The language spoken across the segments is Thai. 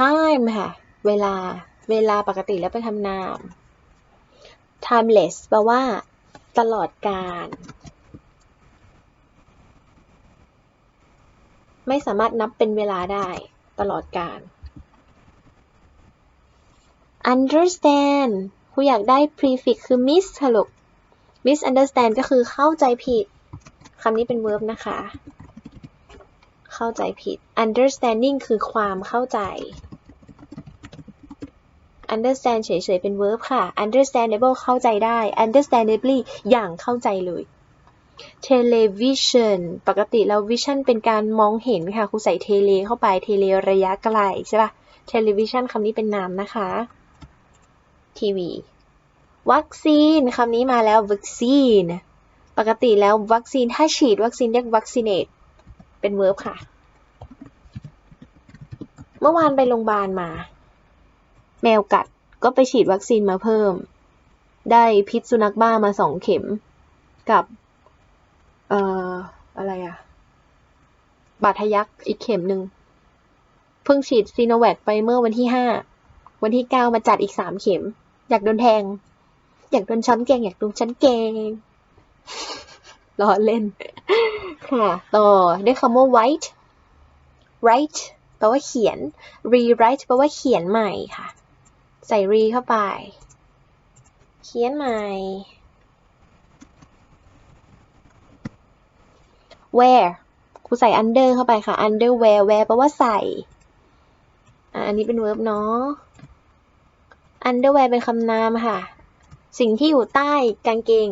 time ค่ะ เวลา เวลาปกติแล้วเป็นคำนาม timeless แปลว่า ตลอดกาล ไม่สามารถนับเป็นเวลาได้ ตลอดกาล understand ครูอยากได้ prefix คือ miss ค่ะลูก misunderstand ก็คือเข้าใจผิด คำนี้เป็น verb นะคะ เข้าใจผิด understanding คือความเข้าใจ understand เฉยๆ เป็น verb ค่ะ understandable เข้าใจได้ understandably อย่างเข้าใจเลย television ปกติแล้ว vision เป็นการมองเห็นค่ะครูใส่ tele เข้าไป tele ระยะไกลใช่ปะ television คำนี้เป็นนามนะคะ ทีวี วัคซีนคำนี้มาแล้ว vaccine ปกติแล้ววัคซีนถ้าฉีดวัคซีนเรียก vaccinate เป็น verb ค่ะ เมื่อวานไปโรงพยาบาลมา แมวกัดก็ไปฉีดวัคซีนมาเพิ่ม ได้พิษสุนัขบ้ามาสองเข็ม กับ เอ่อ อะไรอะบาดทะยักอีกเข็มหนึ่ง เพิ่งฉีดซีโนแวคไปเมื่อวันที่ห้า วันที่เก้ามาจัดอีกสามเข็ม อยากโดนแทง อยากโดนช้อนแกง อยากโดนช้อนแกงล้อเล่น ค่ะ ต่อด้วยคำว่า write write แปลว่าเขียน rewrite แปลว่าเขียนใหม่ค่ะ ใส่ re เข้าไป เขียนใหม่ wear ครูใส่ under เข้าไปค่ะ underwear wear แปลว่าใส่ อะอันนี้เป็น verb เนาะ underwear เป็นคำนามค่ะ สิ่งที่อยู่ใต้กางเกง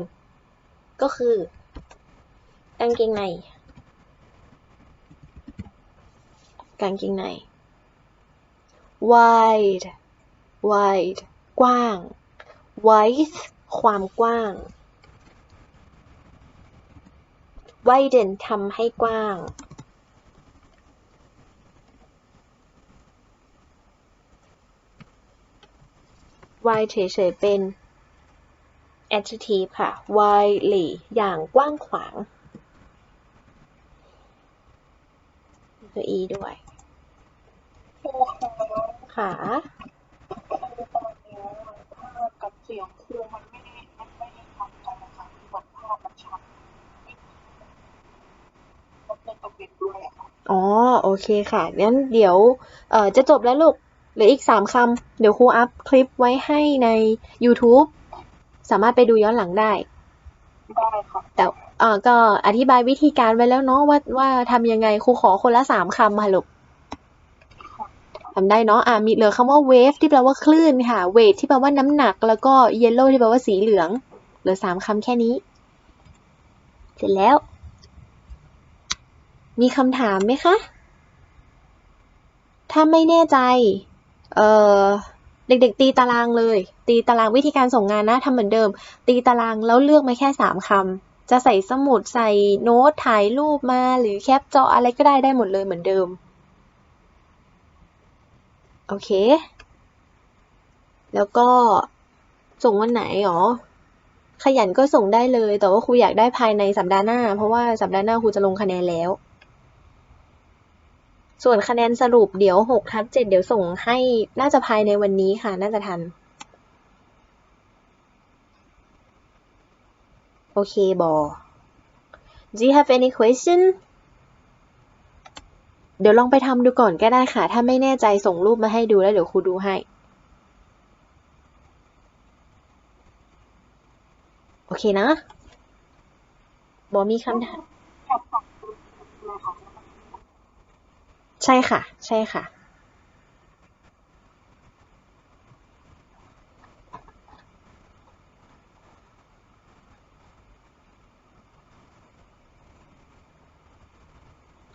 ก็คือกางเกงใน กางเกงใน wide wide กว้าง wide ความกว้าง widen ทำให้กว้าง wide เฉยๆเป็น adjective ค่ะ widely อย่างกว้างขวางตัว e ด้วยค่ะ คือตอนเนี้ยภาพกับเสียงคือมันไม่ได้มันไม่ได้ทันกันนะคะคือแบบภาพมันชัดมันเป็นประเด็นด้วยอะค่ะอ๋อ โอเคค่ะ งั้นเดี๋ยว เอ่อ จะจบแล้วลูก เหลืออีกสามคำ เดี๋ยวครูอัพคลิปไว้ให้ใน YouTube สามารถไปดูย้อนหลังได้ ได้ค่ะแต่เอ่อก็อธิบายวิธีการไว้แล้วเนาะว่าว่าทำยังไงครูขอคนละสามคำค่ะลูก ทำได้เนาะอ่ามีเหลือคำว่า wave ที่แปลว่าคลื่นค่ะ weight ที่แปลว่าน้ำหนัก แล้วก็ yellow ที่แปลว่าสีเหลือง เหลือสามคำแค่นี้ เสร็จแล้ว มีคำถามไหมคะ ถ้าไม่แน่ใจ เอ่อเด็กๆ ตีตารางเลย ตีตารางวิธีการส่งงานนะทำเหมือนเดิม ตีตารางแล้วเลือกมาแค่สามคำจะใส่สมุดใส่โน้ตถ่ายรูปมาหรือแคปจออะไรก็ได้ได้หมดเลยเหมือนเดิม โอเค แล้วก็ส่งวันไหนหรอ ขยันก็ส่งได้เลย แต่ว่าครูอยากได้ภายในสัปดาห์หน้า เพราะว่าสัปดาห์หน้าครูจะลงคะแนนแล้ว ส่วนคะแนนสรุปเดี๋ยวหกทับเจ็ดเดี๋ยวส่งให้น่าจะภายในวันนี้ค่ะ น่าจะทัน โอเคบอ Do you have any question เดี๋ยวลองไปทำดูก่อนก็ได้ค่ะ ถ้าไม่แน่ใจส่งรูปมาให้ดูแล้วเดี๋ยวครูดูให้ โอเคนะบอมีคำถามแอบฟังดูเลยค่ะใช่ค่ะ ใช่ค่ะ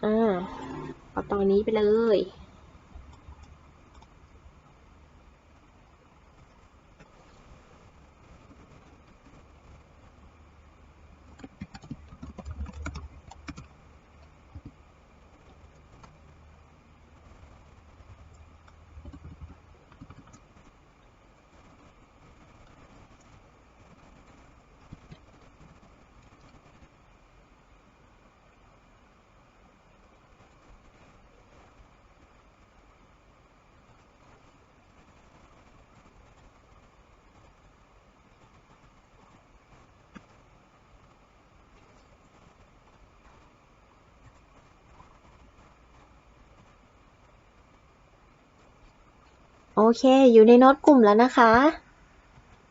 อ่าเอา ตอนนี้ไปเลย โอเค อยู่ในโน้ตกลุ่มแล้วนะคะ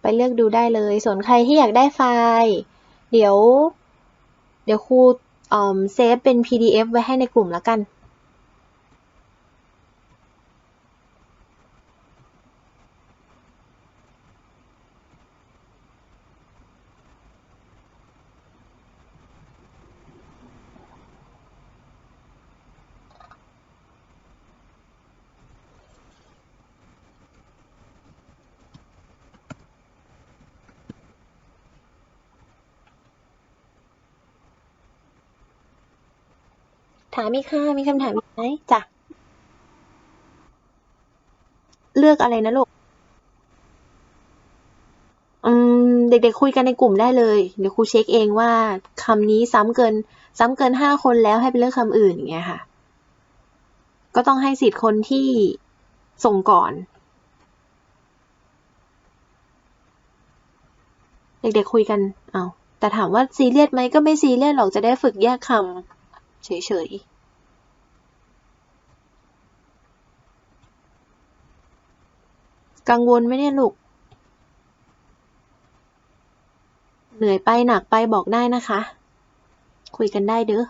ไปเลือกดูได้เลย ส่วนใครที่อยากได้ไฟล์ เดี๋ยว เดี๋ยวครูเอ่อเซฟเป็น PDF ไว้ให้ในกลุ่มแล้วกัน ถามอีกค่ะ มีคำถามอีกไหมจ้ะ เลือกอะไรนะลูก อืม เด็กๆคุยกันในกลุ่มได้เลย เดี๋ยวครูเช็คเองว่าคำนี้ซ้ำเกิน ซ้ำเกินห้าคนแล้วให้ไปเลือกคำอื่นอย่างเงี้ยค่ะ ก็ต้องให้สิทธิ์คนที่ส่งก่อน เด็กๆคุยกัน เอาแต่ถามว่าซีเรียสไหมก็ไม่ซีเรียสหรอกจะได้ฝึกแยกคำ เฉยๆกังวลไมเนี่ยลูก เหนื่อยไปหนักไปบอกได้นะคะ คุยกันได้เด้อ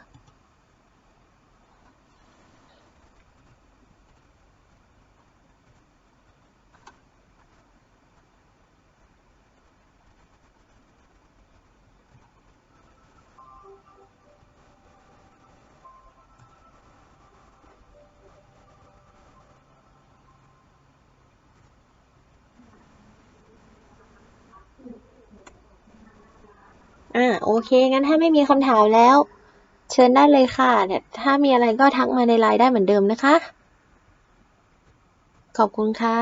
อ่าโอเค งั้นถ้าไม่มีคำถามแล้ว เชิญได้เลยค่ะเนี่ยถ้ามีอะไรก็ทักมาในไลน์ได้เหมือนเดิมนะคะ ขอบคุณค่ะ